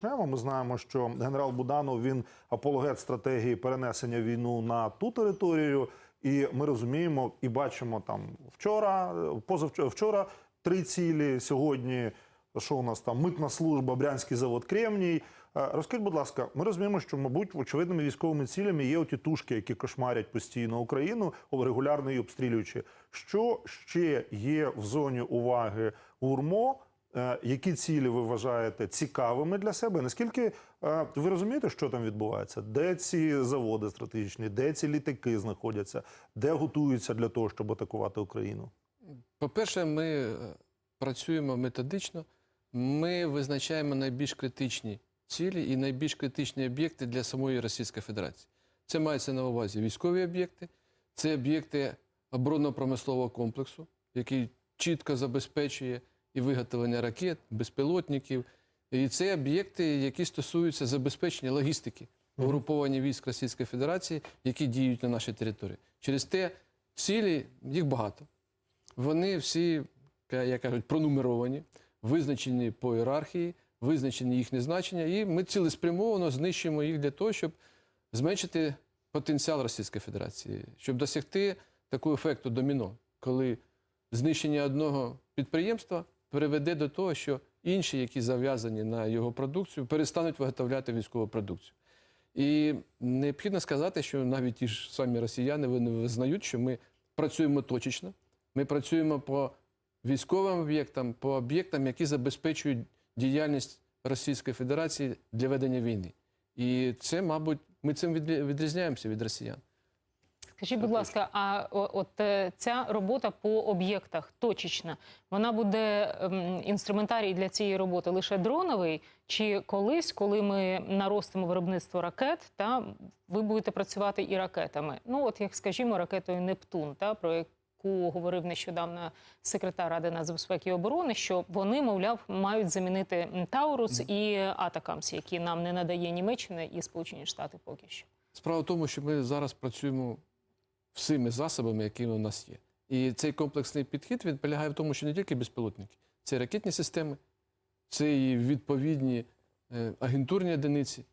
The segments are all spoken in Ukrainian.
Прямо ми знаємо, що генерал Буданов він апологет стратегії перенесення війну на ту територію, і ми розуміємо і бачимо там вчора, позавчора вчора три цілі. Сьогодні що у нас там митна служба, Брянський завод Кремній. Е, Розкажіть, будь ласка, ми розуміємо, що, мабуть, очевидними військовими цілями є оті тушки, які кошмарять постійно Україну, регулярно її обстрілюючи. Що ще є в зоні уваги УРМО? Е, Які цілі ви вважаєте цікавими для себе? Наскільки е, ви розумієте, що там відбувається? Де ці заводи стратегічні, де ці літаки знаходяться, де готуються для того, щоб атакувати Україну? По-перше, ми е, працюємо методично. Ми визначаємо найбільш критичні цілі і найбільш критичні об'єкти для самої Російської Федерації. Це мається на увазі військові об'єкти, це об'єкти оборонно-промислового комплексу, який чітко забезпечує і виготовлення ракет, безпілотників. І це об'єкти, які стосуються забезпечення логістики угруповання військ Російської Федерації, які діють на нашій території. Через те цілі їх багато. Вони всі, як кажуть, пронумеровані, визначені по ієрархії, визначені їхнє значення, і ми цілеспрямовано знищуємо їх для того, щоб зменшити потенціал Російської Федерації, щоб досягти такого ефекту доміно, коли знищення одного підприємства приведе до того, що інші, які зав'язані на його продукцію, перестануть виготовляти військову продукцію. І необхідно сказати, що навіть ті ж самі росіяни вони визнають, що ми працюємо точечно, ми працюємо по військовим об'єктам, по об'єктам, які забезпечують діяльність Російської Федерації для ведення війни. І це, мабуть, ми цим відрізняємося від росіян. Скажіть, будь ласка, а от е, ця робота по об'єктах точечна, вона буде ем, інструментарій для цієї роботи лише дроновий, чи колись, коли ми наростимо виробництво ракет, та ви будете працювати і ракетами? Ну, от як скажімо, ракетою Нептун, та про яку говорив нещодавно секретар Ради нацбезпеки і оборони, що вони, мовляв, мають замінити Таурус і Атакамс, які нам не надає Німеччина і Сполучені Штати поки що. Справа в тому, що ми зараз працюємо всіми засобами, які у нас є. І цей комплексний підхід він полягає в тому, що не тільки безпілотники, це ракетні системи, це і відповідні е, агентурні одиниці,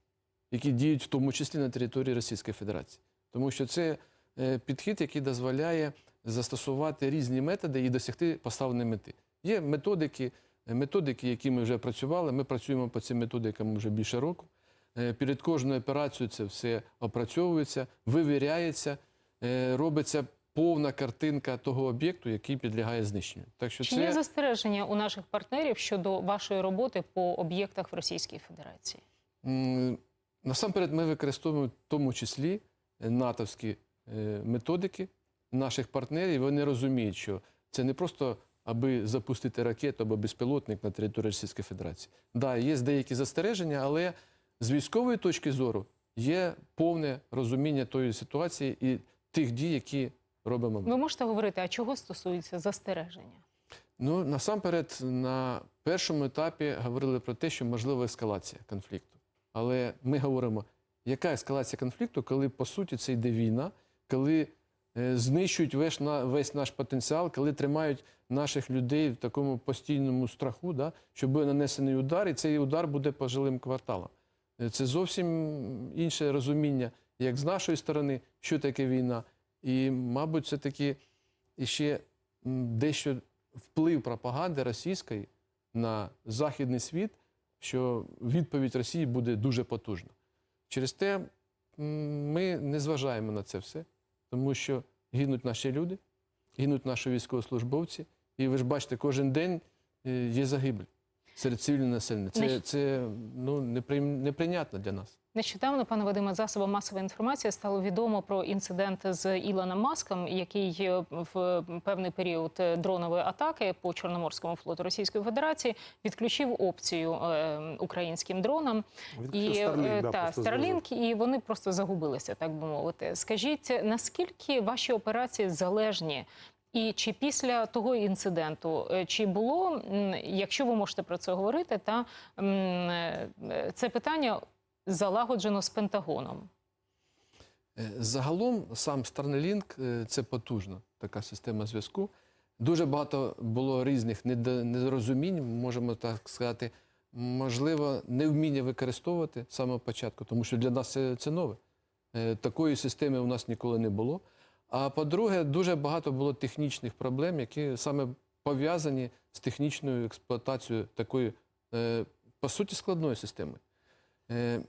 які діють в тому числі на території Російської Федерації. Тому що це е, підхід, який дозволяє застосувати різні методи і досягти поставленої мети. Є методики, е, методики, які ми вже працювали. Ми працюємо по цим методикам вже більше року. Перед кожною операцією це все опрацьовується, вивіряється, робиться повна картинка того об'єкту, який підлягає знищенню. Так що Чи це є застереження у наших партнерів щодо вашої роботи по об'єктах в Російській Федерації? Насамперед, ми використовуємо в тому числі е, натовські е, методики наших партнерів. Вони розуміють, що це не просто аби запустити ракету або безпілотник на території Російської Федерації. Так, да, є деякі застереження, але з військової точки зору є повне розуміння тої ситуації і тих дій, які робимо ми. Ви можете говорити, а чого стосується застереження? Ну, насамперед, на першому етапі говорили про те, що можлива ескалація конфлікту. Але ми говоримо, яка ескалація конфлікту, коли по суті це йде війна, коли е, знищують весь, на, весь наш потенціал, коли тримають наших людей в такому постійному страху, да, що буде нанесений удар, і цей удар буде по жилим кварталам. Е, Це зовсім інше розуміння, як з нашої сторони, що таке війна. І, мабуть, це таки іще м, дещо вплив пропаганди російської на західний світ, що відповідь Росії буде дуже потужна. Через те ми не зважаємо на це все, тому що гинуть наші люди, гинуть наші військовослужбовці, і ви ж бачите, кожен день е, є загибель серед цивільного населення. Це, Нещ- це ну, неприй- неприйнятно для нас. Нещодавно, пане Вадиме, засобам масової інформації стало відомо про інцидент з Ілоном Маском, який е, в певний період е, дронової атаки по Чорноморському флоту Російської Федерації відключив опцію е, українським дронам. Відключив І Starlink, е, да, та Starlink, і вони просто загубилися, так би мовити. Скажіть, наскільки ваші операції залежні? І чи після того інциденту, е, чи було, якщо ви можете про це говорити, та е, це питання залагоджено з Пентагоном? Е, Загалом сам Starlink це потужна така система зв'язку. Дуже багато було різних недо- недорозумінь, можемо так сказати, можливо, невміння використовувати з самого початку, тому що для нас це, це нове. Такої системи у нас ніколи не було. А по-друге, дуже багато було технічних проблем, які саме пов'язані з технічною експлуатацією такої, е, по суті, складної системи. Е,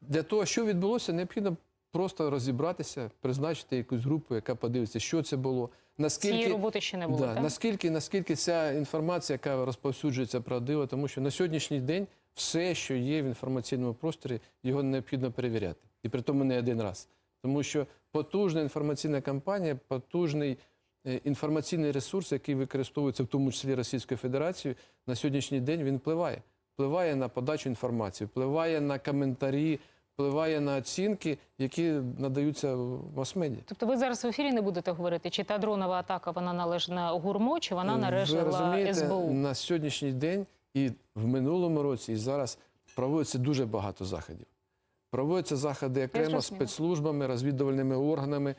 Для того, що відбулося, необхідно просто розібратися, призначити якусь групу, яка подивиться, що це було, наскільки Цієї роботи ще не було. Да, так? наскільки, наскільки ця інформація, яка розповсюджується, правдива, тому що на сьогоднішній день все, що є в інформаційному просторі, його необхідно перевіряти. І при тому не один раз. Тому що потужна інформаційна кампанія, потужний е, інформаційний ресурс, який використовується в тому числі Російською Федерацією, на сьогоднішній день він впливає. Впливає на подачу інформації, впливає на коментарі, впливає на оцінки, які надаються в мас-медіа. Тобто ви зараз в ефірі не будете говорити, чи та дронова атака вона належна гурмо, чи вона Ви належала розумієте, СБУ? на сьогоднішній день і в минулому році, і зараз проводиться дуже багато заходів. Проводяться заходи окремо спецслужбами, розвідувальними органами,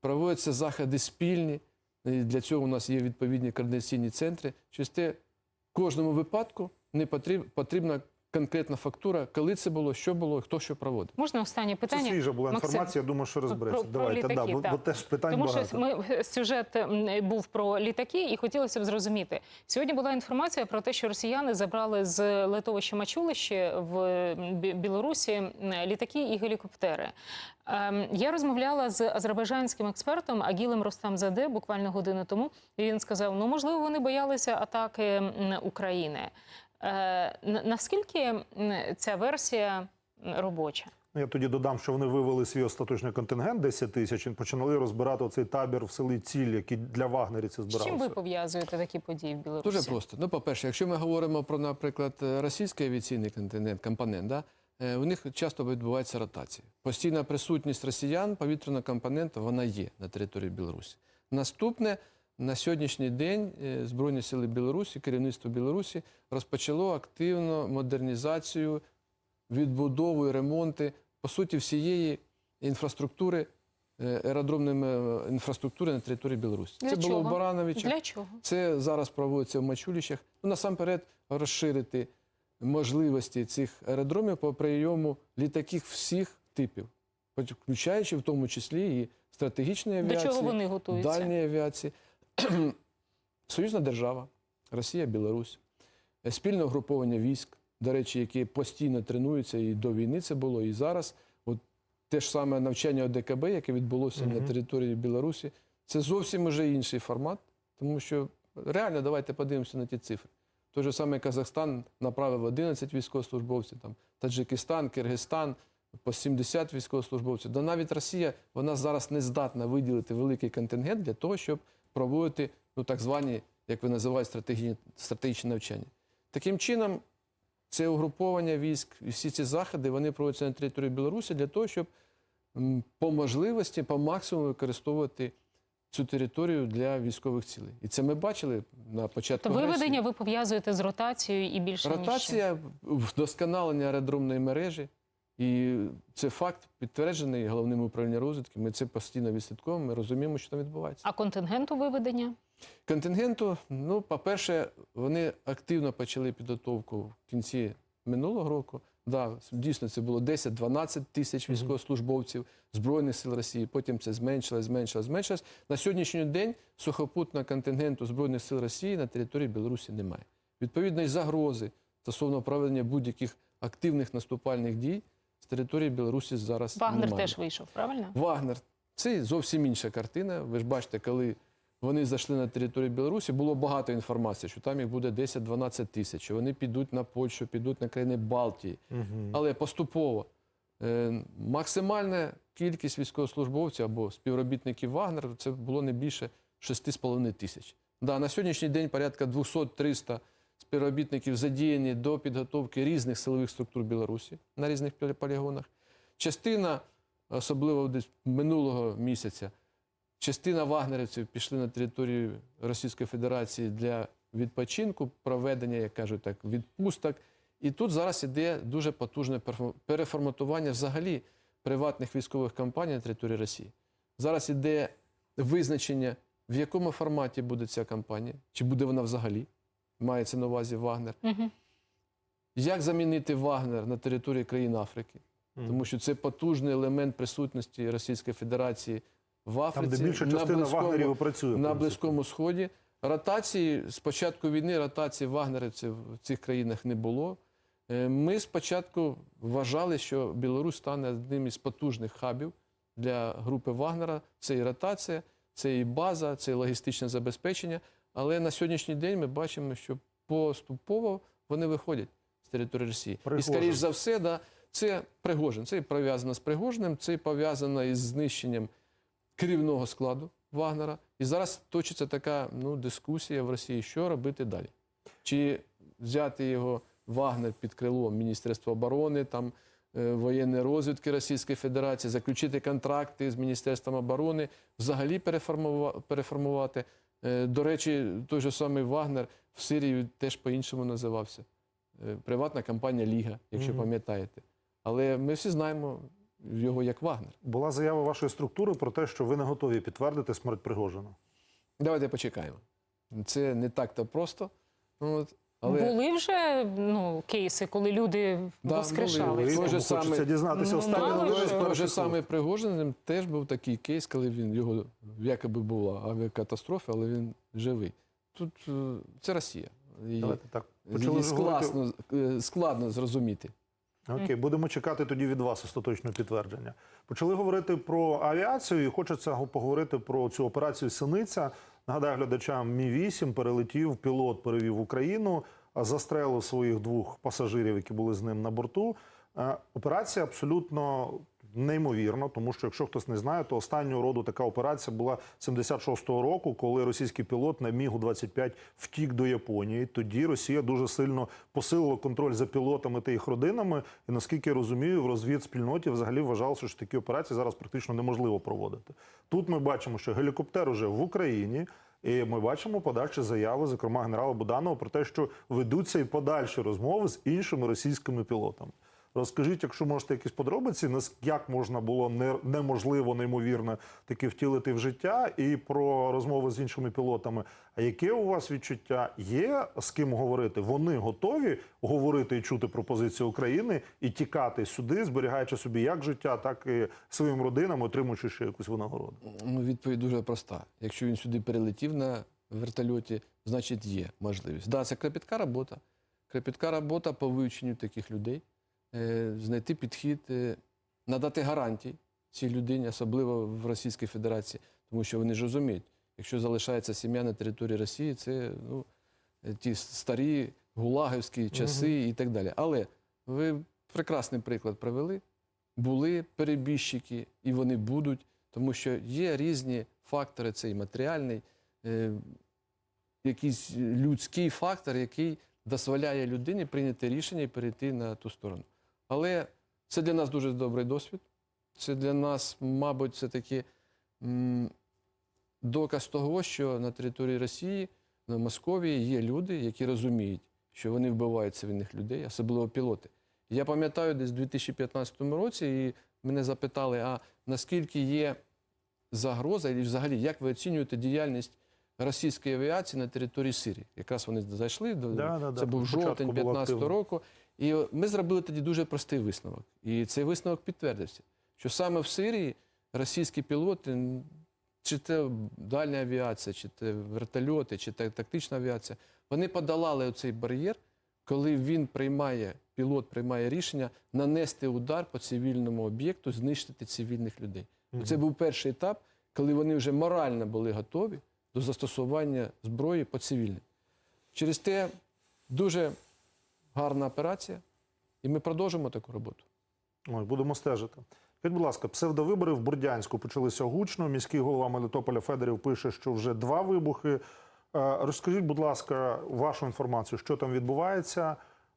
проводяться заходи спільні. І для цього у нас є відповідні координаційні центри. Через те, в кожному випадку не потріб, потрібна конкретна фактура, коли це було, що було, хто що проводив. Можна останнє Це питання? свіжа була Максим, інформація, я думаю, що розбереться. про- про Давайте, да, бо, бо теж питань Тому багато. що ми сюжет був про літаки, і хотілося б зрозуміти. Сьогодні була інформація про те, що росіяни забрали з литовища Мачулище в Білорусі літаки і гелікоптери. Ем, Я розмовляла з азербайджанським експертом Агілем Ростамзаде буквально годину тому. І він сказав: ну можливо, вони боялися атаки України. Е, на- Наскільки ця версія робоча? Ну, Я тоді додам, що вони вивели свій остаточний контингент 10 тисяч і почали розбирати оцей табір в селі Ціль, який для вагнерівців З чим ви пов'язуєте такі події в Білорусі? Дуже просто. Ну, по-перше, якщо ми говоримо про, наприклад, е, російський авіаційний континент, компонент, да, е, у них часто відбувається ротація. Постійна присутність росіян повітряного компоненту вона є на території Білорусі. Наступне на сьогоднішній день е, Збройні сили Білорусі, керівництво Білорусі розпочало активну модернізацію, відбудову і ремонти по суті всієї інфраструктури. е, Аеродромної е, інфраструктури на території Білорусі. Для Це було в чого? Барановичах. Для чого? Це зараз проводиться в Мачуліщах. Ну, насамперед, розширити можливості цих аеродромів по прийому літаків всіх типів, включаючи в тому числі і стратегічної До авіації, чого вони готуються? дальньої авіації. Союзна держава, Росія, Білорусь, е, спільне угруповання військ, до речі, які постійно тренуються і до війни це було, і зараз. От те ж саме навчання ОДКБ, яке відбулося на території Білорусі, це зовсім уже інший формат, тому що реально давайте подивимося на ті цифри. Той же самий Казахстан направив 11 військовослужбовців, там, Таджикистан, Киргизстан по 70 військовослужбовців. Да навіть Росія вона зараз не здатна виділити великий контингент для того, щоб проводити ну, так звані, як ви називаєте, стратегічні, стратегічні навчання. Таким чином, це угруповання військ і всі ці заходи вони проводяться на території Білорусі для того, щоб по можливості, по максимуму використовувати цю територію для військових цілей. І це ми бачили на початку. То агресії. виведення ви пов'язуєте з ротацією і більше ніж. Ротація, вдосконалення аеродромної мережі. І це факт підтверджений головним управлінням розвідки. Ми це постійно відслідковуємо, ми розуміємо, що там відбувається. А контингенту виведення? Контингенту, ну, по-перше, вони активно почали підготовку в кінці минулого року. Да, дійсно, це було 10-12 тисяч військовослужбовців Збройних сил Росії. Потім це зменшилось, зменшилось, зменшилось. На сьогоднішній день сухопутного контингенту Збройних сил Росії на території Білорусі немає. Відповідно, і загрози стосовно проведення будь-яких активних наступальних дій з території Білорусі зараз Вагнер немає. теж вийшов, правильно? Вагнер це зовсім інша картина. Ви ж бачите, коли вони зайшли на територію Білорусі, було багато інформації, що там їх буде 10-12 тисяч, що вони підуть на Польщу, підуть на країни Балтії. Але поступово е, максимальна кількість військовослужбовців або співробітників Вагнера це було не більше 6,5 тисяч. Да, на сьогоднішній день порядка 200-300 співробітників задіяні до підготовки різних силових структур Білорусі на різних полігонах. Частина, особливо десь минулого місяця, частина вагнерівців пішли на територію Російської Федерації для відпочинку, проведення, як кажуть так, відпусток. І тут зараз іде дуже потужне переформатування взагалі приватних військових компаній на території Росії. Зараз іде визначення, в якому форматі буде ця кампанія, чи буде вона взагалі, мається на увазі Вагнер. Угу. як замінити Вагнер на території країн Африки, тому що це потужний елемент присутності Російської Федерації в Там, Африці. де більша на частина Близькому- вагнерів працює. на. Близькому Сході. Ротації з початку війни ротації вагнерівців в цих країнах не було. Е, Ми спочатку вважали, що Білорусь стане одним із потужних хабів для групи Вагнера. Це і ротація, це і база, це і логістичне забезпечення. Але на сьогоднішній день ми бачимо, що поступово вони виходять з території Росії. Пригожин. І, скоріш за все, да, це Пригожин. Це пов'язано з Пригожиним, це пов'язано із знищенням керівного складу Вагнера. І зараз точиться така ну, дискусія в Росії, що робити далі. Чи взяти його Вагнер під крило Міністерства оборони, там, е, воєнної розвідки Російської Федерації, заключити контракти з Міністерством оборони, взагалі переформува- переформувати. Е, До речі, той же самий Вагнер в Сирії теж по-іншому називався. Е, Приватна компанія Ліга, якщо Мгм. пам'ятаєте. Але ми всі знаємо його як Вагнер. Була заява вашої структури про те, що ви не готові підтвердити смерть Пригожина. Давайте почекаємо. Це не так-то просто. От, але Були вже ну, кейси, коли люди Да, воскрешали. були. Хочеться самий- дізнатися Ну, що. той же перших самий Пригожин теж був такий кейс, коли він його якоби була авіакатастрофа, але він живий. Тут е, це Росія. І, Давайте так. вже складно, е, складно зрозуміти. Окей, будемо чекати тоді від вас остаточного підтвердження. Почали говорити про авіацію, і хочеться поговорити про цю операцію Синиця. Нагадаю глядачам, Мі 8 перелетів, пілот перевів Україну, застрелив своїх двох пасажирів, які були з ним на борту. Е, Операція абсолютно неймовірна, тому що якщо хтось не знає, то останнього роду така операція була 76-го року, коли російський пілот на Мігу 25 втік до Японії. Тоді Росія дуже сильно посилила контроль за пілотами та їх родинами. І наскільки я розумію, в розвідспільноті взагалі вважалося, що такі операції зараз практично неможливо проводити. Тут ми бачимо, що гелікоптер уже в Україні. І ми бачимо подальші заяви, зокрема генерала Буданова, про те, що ведуться і подальші розмови з іншими російськими пілотами. Розкажіть, якщо можете якісь подробиці, як можна було неможливо, неймовірно таки втілити в життя, і про розмови з іншими пілотами. А яке у вас відчуття є з ким говорити? Вони готові говорити і чути пропозицію України і тікати сюди, зберігаючи собі як життя, так і своїм родинам, отримуючи ще якусь винагороду. Ну, відповідь дуже проста. Якщо він сюди перелетів на вертольоті, значить є можливість. Да, це кропітка робота. Кропітка робота по вивченню таких людей, знайти підхід, е, надати гарантії цій людині, особливо в Російській Федерації, тому що вони ж розуміють, якщо залишається сім'я на території Росії, це ну, е, ті старі гулагівські часи і так далі. Але ви прекрасний приклад привели. Були перебіжчики, і вони будуть, тому що є різні фактори, це і матеріальний, е, якийсь людський фактор, який дозволяє людині прийняти рішення і перейти на ту сторону. Але це для нас дуже добрий досвід. Це для нас, мабуть, це таки доказ того, що на території Росії, на Московії є люди, які розуміють, що вони вбивають цивільних людей, особливо пілоти. Я пам'ятаю, десь у 2015 році і мене запитали, а наскільки є загроза, і взагалі, як ви оцінюєте діяльність російської авіації на території Сирії? Якраз вони зайшли, Да, да, да. це був жовтень 2015 року. І ми зробили тоді дуже простий висновок. І цей висновок підтвердився, що саме в Сирії російські пілоти, чи це дальня авіація, чи це вертольоти, чи це тактична авіація, вони подолали оцей бар'єр, коли він приймає, пілот приймає рішення нанести удар по цивільному об'єкту, знищити цивільних людей. Це був перший етап, коли вони вже морально були готові до застосування зброї по цивільним. Через те дуже гарна операція, і ми продовжимо таку роботу. Ой, будемо стежити. Скажіть, будь ласка, псевдовибори в Бордянську почалися гучно. Міський голова Мелітополя Федорів пише, що вже два вибухи. Е, Розкажіть, будь ласка, вашу інформацію, що там відбувається,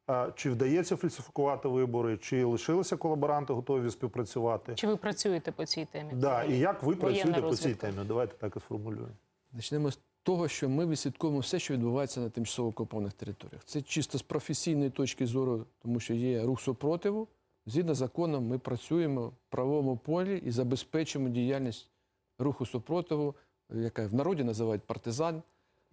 Е, чи вдається фальсифікувати вибори, чи лишилися колаборанти готові співпрацювати? Чи ви працюєте по цій темі? Да, і як ви Воєнна працюєте по цій темі? Давайте так і сформулюємо. Почнемо з того, що ми відслідковуємо все, що відбувається на тимчасово окупованих територіях. Це чисто з професійної точки зору, тому що є рух супротиву. Згідно з законом, ми працюємо в правовому полі і забезпечуємо діяльність руху супротиву, яка в народі називають партизан.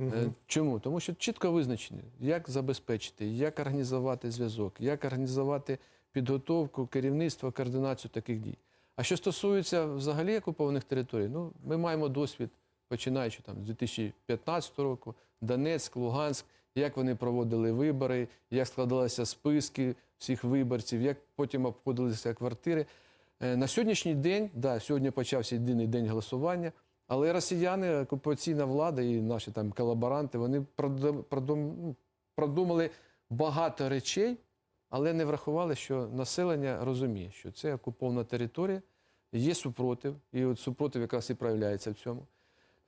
Е, Чому? Тому що чітко визначені, як забезпечити, як організувати зв'язок, як організувати підготовку, керівництво, координацію таких дій. А що стосується взагалі окупованих територій, ну ми маємо досвід, починаючи там з 2015 року, Донецьк, Луганськ, як вони проводили вибори, як складалися списки всіх виборців, як потім обходилися квартири. Е, На сьогоднішній день, да, сьогодні почався єдиний день голосування, але росіяни, окупаційна влада і наші там колаборанти, вони продум- продум- продумали багато речей, але не врахували, що населення розуміє, що це окупована територія, є супротив, і от супротив якраз і проявляється в цьому.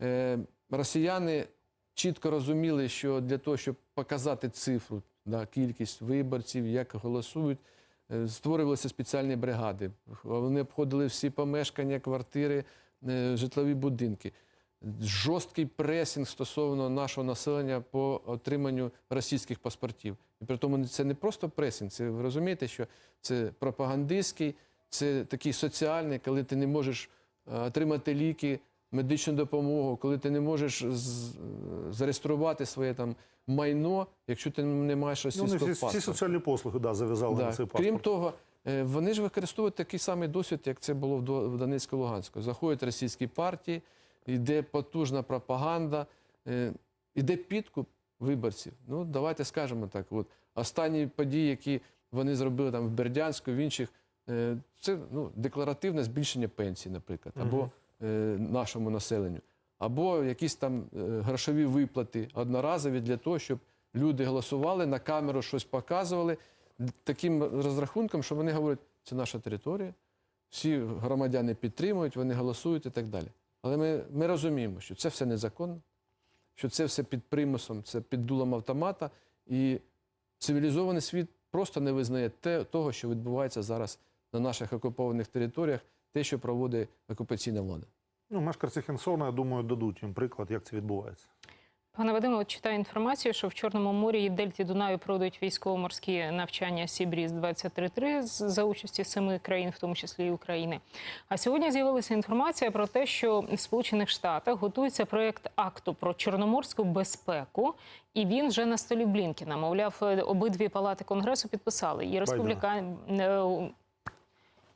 Е, росіяни чітко розуміли, що для того, щоб показати цифру, да, кількість виборців, як голосують, е, створювалися спеціальні бригади. Вони обходили всі помешкання, квартири, е, житлові будинки. Жорсткий пресінг стосовно нашого населення по отриманню російських паспортів. І при тому це не просто пресінг, це ви розумієте, що це пропагандистський, це такий соціальний, коли ти не можеш отримати ліки, медичну допомогу, коли ти не можеш зареєструвати своє там майно, якщо ти не маєш Ну, російського вони всі, всі соціальні послуги да, зав'язали на Да. цей паспорт. Крім того, е, вони ж використовують такий самий досвід, як це було в До- в Донецьку Луганську. Заходять російські партії, йде потужна пропаганда, е, йде підкуп виборців. Ну, давайте скажемо так. От останні події, які вони зробили там в Бердянську, в інших, е, це ну, декларативне збільшення пенсій, наприклад, або нашому населенню, або якісь там е, грошові виплати одноразові для того, щоб люди голосували, на камеру щось показували таким розрахунком, що вони говорять, це наша територія, всі громадяни підтримують, вони голосують і так далі. Але ми, ми розуміємо, що це все незаконно, що це все під примусом, це під дулом автомата, і цивілізований світ просто не визнає те, того, що відбувається зараз на наших окупованих територіях, те, що проводить окупаційна влада. Ну, мешканці Херсона, я думаю, дадуть їм приклад, як це відбувається. Пане Вадиме, от читаю інформацію, що в Чорному морі і Дельті Дунаю пройдуть військово-морські навчання Сібріз 23 з- за участі семи країн, в тому числі і України. А сьогодні з'явилася інформація про те, що в Сполучених Штатах готується проєкт акту про чорноморську безпеку, і він вже на столі Блінкіна. Мовляв, е, обидві палати конгресу підписали. І республіка.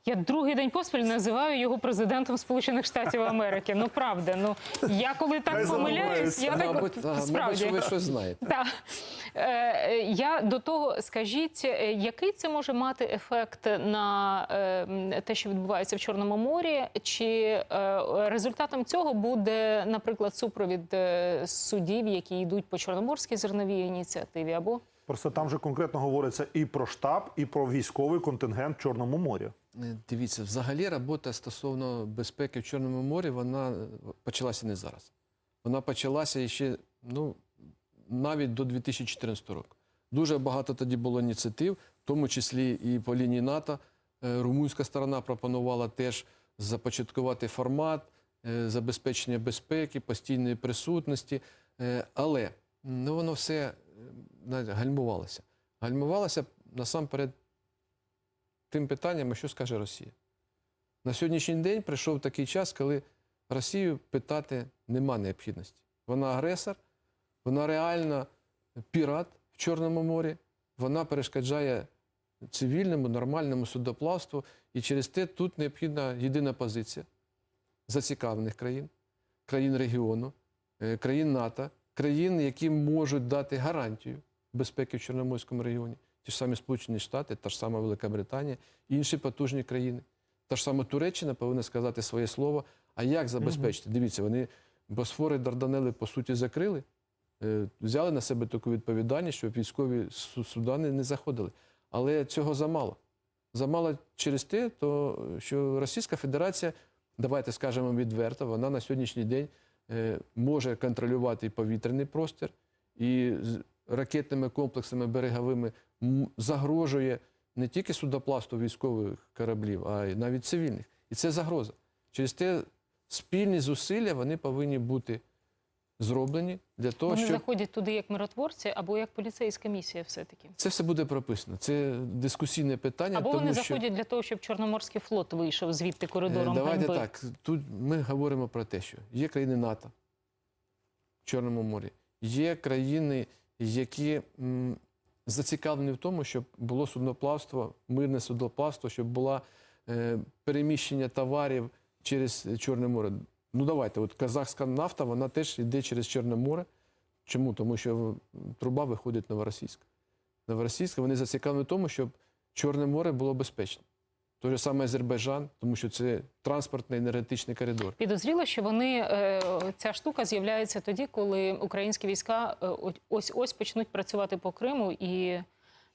Я другий день поспіль називаю його президентом Сполучених Штатів Америки. Ну правда, ну я коли так помиляюсь, я так мабуть, мабуть, справді. що ви щось знаєте. Так. Е, я до того скажіть, е, який це може мати ефект на е, те, що відбувається в Чорному морі? Чи результатом цього буде, наприклад, супровід судів, які йдуть по чорноморській зерновій ініціативі? Або Просто там же конкретно говориться і про штаб, і про військовий контингент в Чорному морі. Е, Дивіться, взагалі робота стосовно безпеки в Чорному морі, вона е, почалася не зараз. Вона почалася ще ну, навіть до 2014 року. Дуже багато тоді було ініціатив, в тому числі і по лінії НАТО. Е, Румунська сторона пропонувала теж започаткувати формат забезпечення безпеки, постійної присутності. Але ну, воно все знаєте, гальмувалося. Гальмувалося насамперед тим питанням, що скаже Росія. На сьогоднішній день прийшов такий час, коли Росію питати нема необхідності. Вона агресор, вона реально пірат в Чорному морі, вона перешкоджає цивільному, нормальному судоплавству. І через те тут необхідна єдина позиція зацікавлених країн, країн регіону, е, країн НАТО, країн, які можуть дати гарантію безпеки в Чорноморському регіоні. Ті ж самі Сполучені Штати, та ж сама Велика Британія, інші потужні країни. Та ж сама Туреччина повинна сказати своє слово. А як забезпечити? Дивіться, вони Босфори Дарданели, по суті, закрили, е, взяли на себе таку відповідальність, щоб військові судани не заходили. Але цього замало. Замало через те, то, що Російська Федерація, давайте скажемо відверто, вона на сьогоднішній день може контролювати повітряний простір, і ракетними комплексами береговими загрожує не тільки судопласту військових кораблів, а й навіть цивільних. І це загроза. Через те спільні зусилля вони повинні бути зроблені для того, вони щоб заходять туди як миротворці, або як поліцейська місія, все таки. це все буде прописано. Це дискусійне питання. Або тому вони що... заходять для того, щоб Чорноморський флот вийшов звідти Е, коридором Давайте ганьби. так. Тут ми говоримо про те, що є країни НАТО в Чорному морі, є країни, які м, зацікавлені в тому, щоб було судноплавство, мирне судноплавство, щоб було е, переміщення товарів через Чорне море. Ну давайте, от казахська нафта, вона теж йде через Чорне море. Чому? Тому що труба виходить новоросійська. Новоросійська, вони зацікавлені в тому, щоб Чорне море було безпечним. Той же самий Азербайджан, тому що це транспортний енергетичний коридор. Підозріло, що вони е, ця штука з'являється тоді, коли українські війська е, ось ось почнуть працювати по Криму і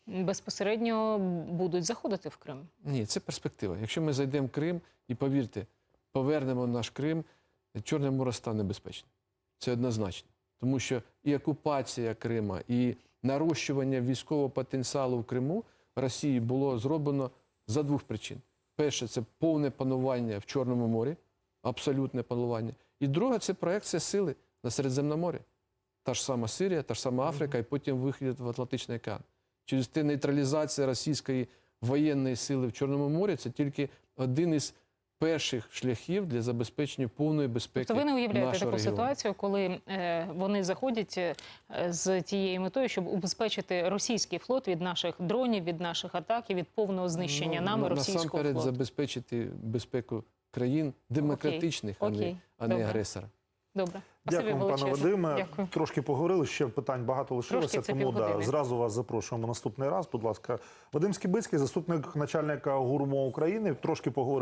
безпосередньо будуть заходити в Крим. Ні, це перспектива. Якщо ми зайдемо в Крим і повірте, повернемо наш Крим, Чорне море стане безпечним. Це однозначно. Тому що і окупація Крима, і нарощування військового потенціалу в Криму Росії було зроблено за двох причин: перше, це повне панування в Чорному морі, абсолютне панування. І друге, це проекція сили на Середземноморі. Та ж сама Сирія, та ж сама Африка, і потім вихід в Атлантичний океан. Через те нейтралізація російської воєнної сили в Чорному морі це тільки один із перших шляхів для забезпечення повної безпеки. Тобто ви не уявляєте нашого таку регіону. ситуацію, коли е, вони заходять е, з тією метою, щоб убезпечити російський флот від наших дронів, від наших атак і від повного знищення Ну, нами на- російського насамперед флоту. забезпечити безпеку країн демократичних, а, Окей. не, а не Добре. агресора. Добре, Дякуємо, пане. Вадиме. Дякую. Трошки поговорили, ще питань багато лишилося, тому да, зразу вас запрошуємо наступний раз. Будь ласка, Вадим Скібицький, заступник начальника ГУРМО України. Трошки поговорили.